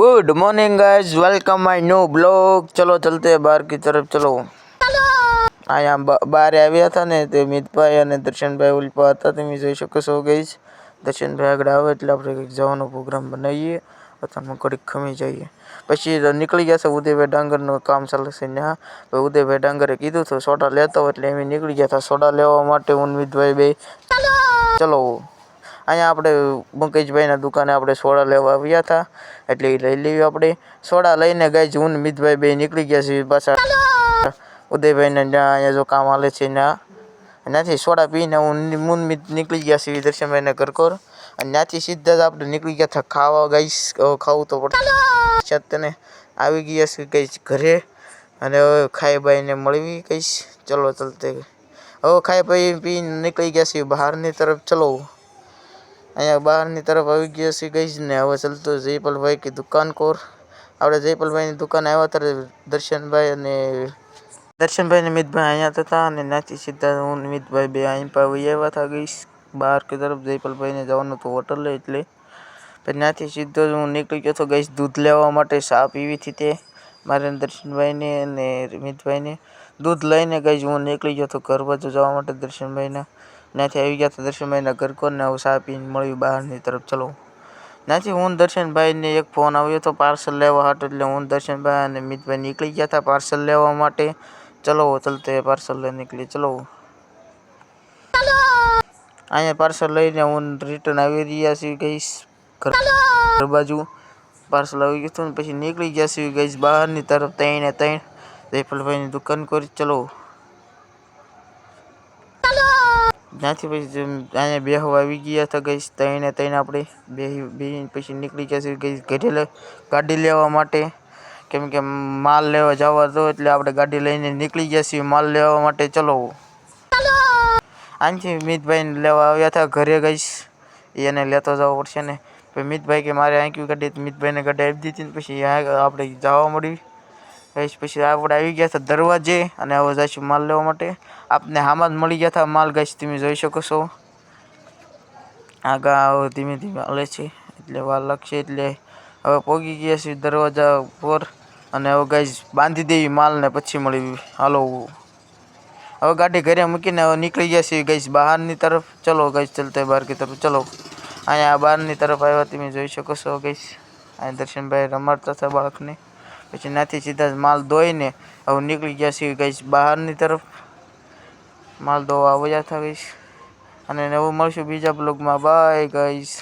good morning guys welcome my new blog चलो चलते हैं बाहर की तरफ चलो અહીંયા બ- બહાર આવ્યા હતા ને તે મિતભાઈ અને દર્શનભાઈ ઉલ્પા હતા તમે જોઈ શકો છો ગઈશ દર્શનભાઈ આગળ આવે એટલે આપણે કંઈક જવાનો પ્રોગ્રામ બનાવીએ અથવા ઘડીક ખમી જઈએ પછી તો નીકળી ગયા છે ઉદયભાઈ ડાંગરનું કામ ચાલે છે ત્યાં તો ઉદયભાઈ ડાંગરે કીધું હતું સોડા લેતા હોય એટલે એમ નીકળી ગયા હતા સોડા લેવા માટે હું ને મિતભાઈ બે ચલો અહીંયા આપણે મુકેશભાઈના દુકાને આપણે સોડા લેવા આવ્યા હતા. એટલે એ લઈ લેવી આપણે. સોડા લઈને ગાય હું ને મિતભાઈ બે નીકળી ગયા છીએ પાછા. ઉદયભાઈને ત્યાં અહીંયા જો કામ હાલે છે ત્યાં. ત્યાંથી સોડા પીને હું મુન મિત નીકળી ગયા છીએ દર્શનભાઈને ઘરકોર. અને ત્યાંથી સીધા જ આપણે નીકળી ગયા હતા ખાવા ગાઈશ હવે ખાવું તો પડે. તને આવી ગયા છે કહીશ ઘરે. અને હવે ખાઈ બાઈને મળવી કહીશ ચલો ચલતે હવે ખાઈ પી પીને નીકળી ગયા છીએ બહારની તરફ. ચલો. અહીંયા બહારની તરફ આવી ગયા છીએ ગઈ ને. હવે ચાલતો જયપાલભાઈ કે દુકાન કોર. આપણે જયપાલભાઈની દુકાન આવ્યા ત્યારે દર્શનભાઈ અને દર્શનભાઈ ને મિતભાઈ અહીંયા જ હતા અને ત્યાંથી સીધા હું મિતભાઈ બે અહીં પાવી આવ્યા હતા ગઈશ બહાર કે તરફ જયપાલભાઈને જવાનું હતું હોટલે એટલે. પછી ત્યાંથી સીધો જ હું નીકળી ગયો હતો ગઈશ દૂધ લેવા માટે ચા પીવી હતી તે. મારે દર્શનભાઈને અને મિતભાઈને દૂધ લઈને ગઈશ હું નીકળી ગયો હતો ઘર બાજુ જવા માટે દર્શનભાઈના ત્યાંથી આવી ગયા હતા. દર્શનભાઈના ઘર કોને હવે ચા પીને મળ્યું બહારની તરફ. ચલો. ત્યાંથી હું દર્શનભાઈને એક ફોન આવ્યો હતો પાર્સલ લેવા હાટ. એટલે હું દર્શનભાઈ અને મિતભાઈ નીકળી ગયા હતા પાર્સલ લેવા માટે. ચલો ચલતે પાર્સલ લઈ નીકળી. ચલો. અહીંયા પાર્સલ લઈને હું રિટર્ન આવી રહ્યા છીએ ગઈશ ઘર ઘર બાજુ. પાર્સલ આવી ગયું હતું ને પછી નીકળી ગયા છીએ ગઈશ બહારની તરફ. ત્રણે ત્રણ. જયફલભાઈની દુકાન કરી. ચલો. ત્યાંથી પછી અહીંયા બેહવા આવી ગયા હતા ગઈશ ત્રણે ત્રણ આપણે બે બેહીને પછી નીકળી ગયા છીએ ગઈ ઘરે ગાડી લેવા માટે. કેમ કે માલ લેવા જવા દો એટલે આપણે ગાડી લઈને નીકળી ગયા છીએ માલ લેવા માટે. ચલો. આનથી મિતભાઈને લેવા આવ્યા હતા ઘરે ગઈશ એને લેતો જવો પડશે ને. પછી મિતભાઈ કે મારે આંક્યું ગાડી મિતભાઈને ગાડી આપી દીધી ને પછી આપણે જવા મળી. ગઈશ પછી આપણે આવી ગયા હતા દરવાજે અને હવે જઈશું માલ લેવા માટે. આપને હામાં જ મળી ગયા હતા, માલ ગઈશ તમે જોઈ શકો છો. આગળ ધીમે ધીમે હલે છે, એટલે વાર લાગશે, એટલે હવે પોગી ગયા છીએ દરવાજા પર અને હવે ગાઈઝ બાંધી દેવી માલને પછી મળી હાલો. હવે ગાડી ઘરે મૂકીને હવે નીકળી ગયા છીએ ગઈશ બહારની તરફ. ચલો ગઈશ ચલતે બહાર की તરફ, ચલો. અહીંયા બહારની તરફ આવ્યા તમે જોઈ શકો છો ગઈશ અહીંયા દર્શનભાઈ રમાડતા હતા બાળકને. પછી ત્યાંથી સીધા જ માલ ધોઈને હવે નીકળી ગયા છીએ ગઈશ બહારની તરફ. માલ ધોવા આવ્યા હતા ગઈશ અને નવું મળશું બીજા બ્લોગમાં. બાય, ગઈશ.